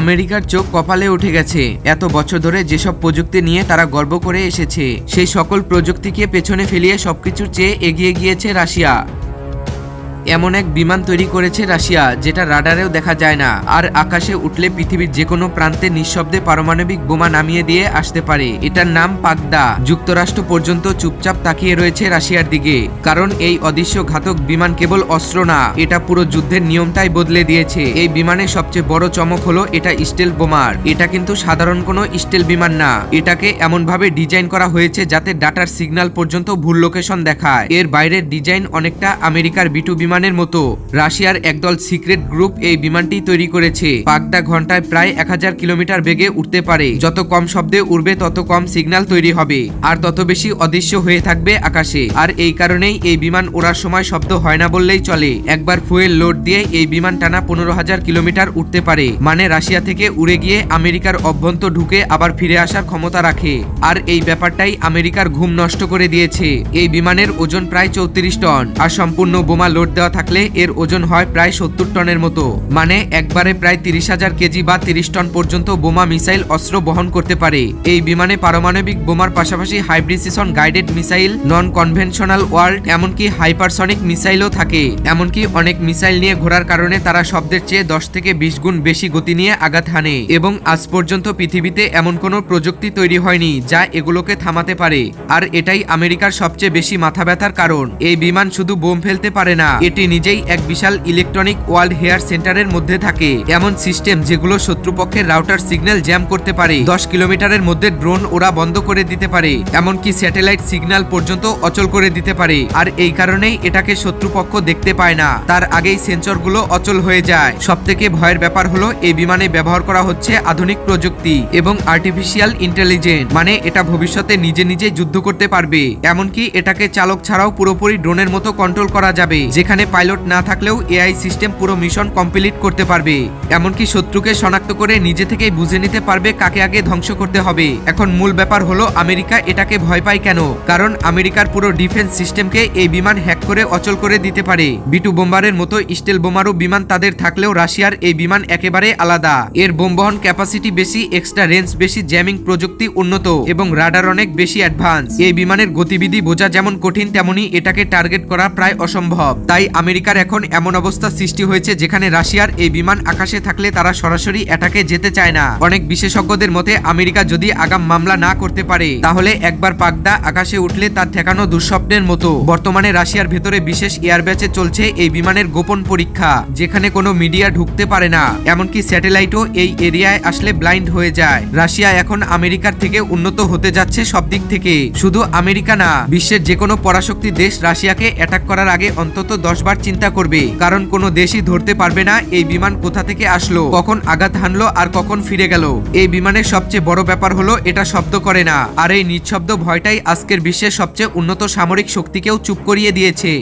আমেরিকার চোখ কপালে উঠে গেছে। এত বছর ধরে যেসব প্রযুক্তি নিয়ে তারা গর্ব করে এসেছে, সেই সকল প্রযুক্তিকে পেছনে ফেলিয়ে সবকিছুর চেয়ে এগিয়ে গিয়েছে রাশিয়া। এমন এক বিমান তৈরি করেছে রাশিয়া, যেটা রাডারেও দেখা যায় না। আর আকাশে উঠলে পৃথিবীর যে কোনো প্রান্তে নিঃশব্দে পারমাণবিক বোমা নামিয়ে দিয়ে আসতে পারে। এটার নাম পাগদা। যুক্তরাষ্ট্র পর্যন্ত চুপচাপ তাকিয়ে রয়েছে রাশিয়ার দিকে। কারণ এই অদৃশ্য ঘাতক বিমান কেবল অস্ত্র না, এটা পুরো যুদ্ধের নিয়মটাই বদলে দিয়েছে। এই বিমানের সবচেয়ে বড় চমক হলো এটা স্টিল বোমার। এটা কিন্তু সাধারণ কোনো স্টিল বিমান না। এটাকে এমনভাবে ডিজাইন করা হয়েছে যাতে ডাটার সিগন্যাল পর্যন্ত ভুল লোকেশন দেখায়। এর বাইরের ডিজাইন অনেকটা আমেরিকার বিটু বিমানের মতো। রাশিয়ার একদল সিক্রেট গ্রুপ এই বিমানটি তৈরি করেছে। পাগদা ঘন্টায় প্রায় এক হাজার কিলোমিটার বেগে উঠতে পারে। যত কম শব্দে উড়বে, তত কম সিগন্যাল তৈরি হবে। আর তত বেশি অদৃশ্য হয়ে থাকবে আকাশে। আর এই কারণেই এই বিমান ওড়ার সময় শব্দ হয় না বললেই চলে। একবার ফুয়েল লোড দিয়ে এই বিমান টানা পনেরো হাজার কিলোমিটার উঠতে পারে। মানে রাশিয়া থেকে উড়ে গিয়ে আমেরিকার অভ্যন্ত ঢুকে আবার ফিরে আসার ক্ষমতা রাখে। আর এই ব্যাপারটাই আমেরিকার ঘুম নষ্ট করে দিয়েছে। এই বিমানের ওজন প্রায় চৌত্রিশ টন। আর সম্পূর্ণ বোমা লোড দেওয়া থাকলে এর ওজন হয় প্রায় সত্তর টনের মতো। মানে একবারে প্রায় তিরিশ হাজার কেজি বা তিরিশ টন পর্যন্ত বোমা মিসাইল অস্ত্র বহন করতে পারে। এই বিমানে পারমাণবিক বোমার পাশাপাশি high precision guided missile non conventional world এমনকি হাইপারসনিক মিসাইলও থাকে। এমনকি অনেক মিসাইল নিয়ে ঘোরার কারণে তারা শব্দের চেয়ে দশ থেকে বিশ গুণ বেশি গতি নিয়ে আঘাত হানে। এবং আজ পর্যন্ত পৃথিবীতে এমন কোনো প্রযুক্তি তৈরি হয়নি যা এগুলোকে থামাতে পারে। আর এটাই আমেরিকার সবচেয়ে বেশি মাথা ব্যথার কারণ। এই বিমান শুধু বোম ফেলতে পারে না এটি নিজেই এক বিশাল ইলেকট্রনিক ওয়ার্ল্ড হেয়ার সেন্টারের মধ্যে থাকে। এমন সিস্টেম যেগুলো শত্রুপক্ষের রাউটার সিগন্যাল জ্যাম করতে পারে। দশ কিলোমিটারের মধ্যে ড্রোন ওরা বন্ধ করে দিতে পারে। এমনকি স্যাটেলাইট সিগন্যাল পর্যন্ত অচল করে দিতে পারে। আর এই কারণেই এটাকে শত্রুপক্ষ দেখতে পায় না। তার আগেই সেন্সরগুলো অচল হয়ে যায়। সব থেকে ভয়ের ব্যাপার হলো, এই বিমানে ব্যবহার করা হচ্ছে আধুনিক প্রযুক্তি এবং আর্টিফিশিয়াল ইন্টেলিজেন্ট মানে এটা ভবিষ্যতে নিজে নিজে যুদ্ধ করতে পারবে। এমনকি এটাকে চালক ছাড়াও পুরোপুরি ড্রোনের মতো কন্ট্রোল করা যাবে। যেখানে পাইলট না থাকলেও এআই সিস্টেম পুরো মিশন কমপ্লিট করতে পারবে। এমনকি শত্রুকে শনাক্ত করে নিজে থেকেই বুঝে নিতে পারবে কাকে আগে ধ্বংস করতে হবে। এখন মূল ব্যাপার হলো, আমেরিকা এটাকে ভয় পায় কেন? কারণ আমেরিকার পুরো ডিফেন্স সিস্টেমকে এই বিমান হ্যাক করে অচল করে দিতে পারে। বিটু বোম্বারের মতো স্টিল বোমারও বিমান তাদের থাকলেও রাশিয়ার এই বিমান একেবারে আলাদা। এর বোম বহন ক্যাপাসিটি বেশি, এক্সট্রা রেঞ্জ বেশি, জ্যামিং প্রযুক্তি উন্নত এবং রাডার অনেক বেশি অ্যাডভান্স। এই বিমানের গতিবিধি বোঝা যেমন কঠিন, তেমনি এটাকে টার্গেট করা প্রায় অসম্ভব। তাই আমেরিকার এখন এমন অবস্থা সৃষ্টি হয়েছে যেখানে রাশিয়ার এই বিমান আকাশে থাকলে তারা সরাসরি এটাকে যেতে চায় না। অনেক বিশেষজ্ঞদের মতে, আমেরিকা যদি আগাম মামলা না করতে পারে, তাহলে একবার পাগদা আকাশে উঠলে তার ঠেকানো দুঃস্বপ্নের মতো। বর্তমানে রাশিয়ার ভেতরে বিশেষ এয়ার ব্যাচে চলছে এই বিমানের গোপন পরীক্ষা, যেখানে কোনো মিডিয়া ঢুকতে পারে না। এমনকি স্যাটেলাইটও এই এরিয়ায় আসলে ব্লাইন্ড হয়ে যায়। রাশিয়া এখন আমেরিকার থেকে উন্নত হতে যাচ্ছে সব দিক থেকে। শুধু আমেরিকা না, বিশ্বের যে কোনো পরাশক্তি দেশ রাশিয়াকে অ্যাটাক করার আগে অন্তত দশ বার চিন্তা করবে। কারণ কোনো দেশই ধরতে পারবে না এই বিমান কোথা থেকে আসলো, কখন আঘাত হানলো আর কখন ফিরে গেল। এই বিমানের সবচেয়ে বড় ব্যাপার হলো এটা শব্দ করে না। আর এই নিঃশব্দ ভয়টাই আজকের বিশ্বের সবচেয়ে উন্নত সামরিক শক্তিকেও চুপ করিয়ে দিয়েছে।